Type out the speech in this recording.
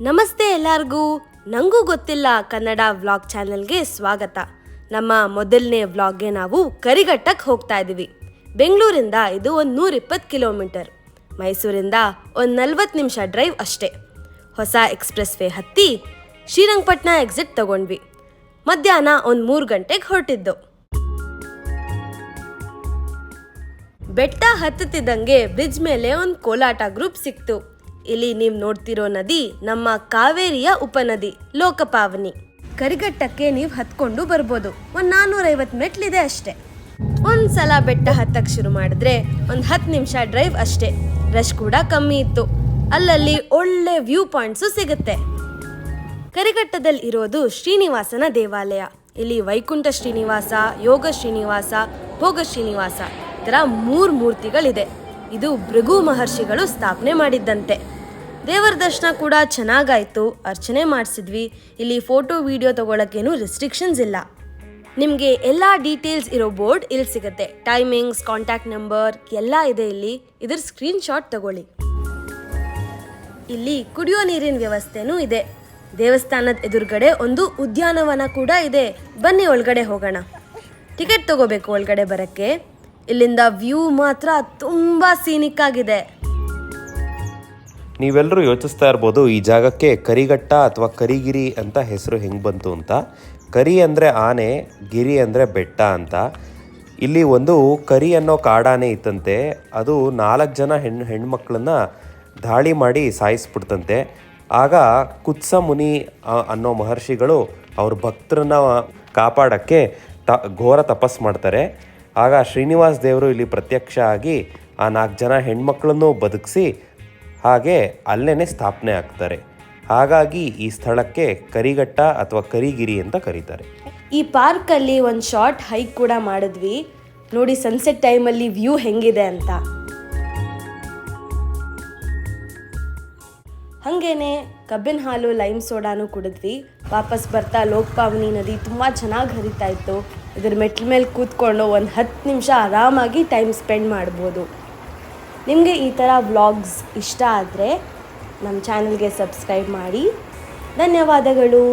ನಮಸ್ತೆ ಎಲ್ಲರಿಗೂ. ನಂಗೂ ಗೊತ್ತಿಲ್ಲ ಕನ್ನಡ ವ್ಲಾಗ್ ಚಾನೆಲ್ಗೆ ಸ್ವಾಗತ. ನಮ್ಮ ಮೊದಲನೇ ವ್ಲಾಗ್ಗೆ ನಾವು ಕರಿಘಟ್ಟಕ್ಕೆ ಹೋಗ್ತಾ ಇದ್ದೀವಿ. ಬೆಂಗಳೂರಿಂದ ಇದು ಒಂದು ನೂರಿಪ್ಪತ್ತು ಕಿಲೋಮೀಟರ್. ಮೈಸೂರಿಂದ ಒಂದು ನಲ್ವತ್ತು ನಿಮಿಷ ಡ್ರೈವ್ ಅಷ್ಟೇ. ಹೊಸ ಎಕ್ಸ್ಪ್ರೆಸ್ ವೇ ಹತ್ತಿ ಶ್ರೀರಂಗಪಟ್ಟಣ ಎಕ್ಸಿಟ್ ತಗೊಂಡ್ವಿ. ಮಧ್ಯಾಹ್ನ ಒಂದು ಮೂರು ಗಂಟೆಗೆ ಹೊರಟಿದ್ದು. ಬೆಟ್ಟ ಹತ್ತುತ್ತಿದ್ದಂಗೆ ಬ್ರಿಡ್ಜ್ ಮೇಲೆ ಒಂದು ಕೋಲಾಟ ಗ್ರೂಪ್ ಸಿಕ್ತು. ಇಲ್ಲಿ ನೀವು ನೋಡ್ತಿರೋ ನದಿ ನಮ್ಮ ಕಾವೇರಿಯ ಉಪನದಿ, ಲೋಕಪಾವನಿ. ಕರಿಘಟ್ಟಕ್ಕೆ ನೀವು ಹತ್ಕೊಂಡು ಬರ್ಬೋದು. ಒಂದು ನಾನ್ನೂರೈವತ್ತು ಮೆಟ್ಲಿದೆ ಅಷ್ಟೇ. ಒಂದ್ಸಲ ಬೆಟ್ಟ ಹತ್ತಕ್ಕೆ ಶುರು ಮಾಡಿದ್ರೆ ಒಂದು ಹತ್ತು ನಿಮಿಷ ಡ್ರೈವ್ ಅಷ್ಟೇ. ರಶ್ ಕೂಡ ಕಮ್ಮಿ ಇತ್ತು. ಅಲ್ಲಲ್ಲಿ ಒಳ್ಳೆ ವ್ಯೂ ಪಾಯಿಂಟ್ಸು ಸಿಗುತ್ತೆ. ಕರಿಘಟ್ಟದಲ್ಲಿ ಇರೋದು ಶ್ರೀನಿವಾಸನ ದೇವಾಲಯ. ಇಲ್ಲಿ ವೈಕುಂಠ ಶ್ರೀನಿವಾಸ, ಯೋಗ ಶ್ರೀನಿವಾಸ, ಭೋಗ ಶ್ರೀನಿವಾಸ ಈ ಥರ ಮೂರು ಮೂರ್ತಿಗಳಿದೆ. ಇದು ಭೃಗು ಮಹರ್ಷಿಗಳು ಸ್ಥಾಪನೆ ಮಾಡಿದ್ದಂತೆ. ದೇವರ ದರ್ಶನ ಕೂಡ ಚೆನ್ನಾಗಾಯಿತು. ಅರ್ಚನೆ ಮಾಡಿಸಿದ್ವಿ. ಇಲ್ಲಿ ಫೋಟೋ, ವಿಡಿಯೋ ತಗೊಳಕ್ಕೇನು ರೆಸ್ಟ್ರಿಕ್ಷನ್ಸ್ ಇಲ್ಲ. ನಿಮಗೆ ಎಲ್ಲ ಡೀಟೇಲ್ಸ್ ಇರೋ ಬೋರ್ಡ್ ಇಲ್ಲಿ ಸಿಗುತ್ತೆ. ಟೈಮಿಂಗ್ಸ್, ಕಾಂಟ್ಯಾಕ್ಟ್ ನಂಬರ್ ಎಲ್ಲ ಇದೆ ಇಲ್ಲಿ. ಇದ್ರ ಸ್ಕ್ರೀನ್ ಶಾಟ್ ತಗೊಳ್ಳಿ. ಇಲ್ಲಿ ಕುಡಿಯೋ ನೀರಿನ ವ್ಯವಸ್ಥೆನೂ ಇದೆ. ದೇವಸ್ಥಾನದ ಎದುರುಗಡೆ ಒಂದು ಉದ್ಯಾನವನ ಕೂಡ ಇದೆ. ಬನ್ನಿ ಒಳಗಡೆ ಹೋಗೋಣ. ಟಿಕೆಟ್ ತಗೋಬೇಕು ಒಳಗಡೆ ಬರಕ್ಕೆ. ಇಲ್ಲಿಂದ ವ್ಯೂ ಮಾತ್ರ ತುಂಬಾ ಸೀನಿಕ್ ಆಗಿದೆ. ನೀವೆಲ್ಲರೂ ಯೋಚಿಸ್ತಾ ಇರ್ಬೋದು, ಈ ಜಾಗಕ್ಕೆ ಕರಿಘಟ್ಟ ಅಥವಾ ಕರಿಗಿರಿ ಅಂತ ಹೆಸರು ಹೆಂಗೆ ಬಂತು ಅಂತ. ಕರಿ ಅಂದರೆ ಆನೆ, ಗಿರಿ ಅಂದರೆ ಬೆಟ್ಟ ಅಂತ. ಇಲ್ಲಿ ಒಂದು ಕರಿ ಅನ್ನೋ ಕಾಡಾನೆ ಇತ್ತಂತೆ. ಅದು ನಾಲ್ಕು ಜನ ಹೆಣ್ಣು ಹೆಣ್ಮಕ್ಳನ್ನ ದಾಳಿ ಮಾಡಿ ಸಾಯಿಸ್ಬಿಡ್ತಂತೆ. ಆಗ ಕುತ್ಸ ಮುನಿ ಅನ್ನೋ ಮಹರ್ಷಿಗಳು ಅವ್ರ ಭಕ್ತರನ್ನ ಕಾಪಾಡೋಕ್ಕೆ ತ, ಘೋರ ತಪಸ್ ಮಾಡ್ತಾರೆ. ಆಗ ಶ್ರೀನಿವಾಸ್ ದೇವರು ಇಲ್ಲಿ ಪ್ರತ್ಯಕ್ಷ ಆಗಿ ಆ ನಾಲ್ಕು ಜನ ಹೆಣ್ಮಕ್ಳನ್ನು ಬದುಕಿಸಿ ಹಾಗೆ ಅಲ್ಲೇ ಸ್ಥಾಪನೆ ಆಗ್ತಾರೆ. ಹಾಗಾಗಿ ಈ ಸ್ಥಳಕ್ಕೆ ಕರಿಘಟ್ಟ ಅಥವಾ ಕರಿಗಿರಿ ಅಂತ ಕರೀತಾರೆ. ಈ ಪಾರ್ಕಲ್ಲಿ ಒಂದು ಶಾರ್ಟ್ ಹೈಕ್ ಕೂಡ ಮಾಡಿದ್ವಿ. ನೋಡಿ ಸನ್ಸೆಟ್ ಟೈಮಲ್ಲಿ ವ್ಯೂ ಹೆಂಗಿದೆ ಅಂತ. ಹಾಗೇನೆ ಕಬ್ಬಿನ ಹಾಲು, ಲೈಮ್ ಸೋಡಾನು ಕುಡಿದ್ವಿ. ವಾಪಸ್ ಬರ್ತಾ ಲೋಕಪಾವನಿ ನದಿ ತುಂಬ ಚೆನ್ನಾಗಿ ಹರಿತಾ ಇತ್ತು. ಇದ್ರ ಮೆಟ್ಲ ಮೇಲೆ ಕೂತ್ಕೊಂಡು ಒಂದು ಹತ್ತು ನಿಮಿಷ ಆರಾಮಾಗಿ ಟೈಮ್ ಸ್ಪೆಂಡ್ ಮಾಡ್ಬೋದು. ನಿಮಗೆ ಈ ಥರ ವ್ಲಾಗ್ಸ್ ಇಷ್ಟ ಆದರೆ ನಮ್ಮ ಚಾನಲ್ಗೆ ಸಬ್ಸ್ಕ್ರೈಬ್ ಮಾಡಿ. ಧನ್ಯವಾದಗಳು.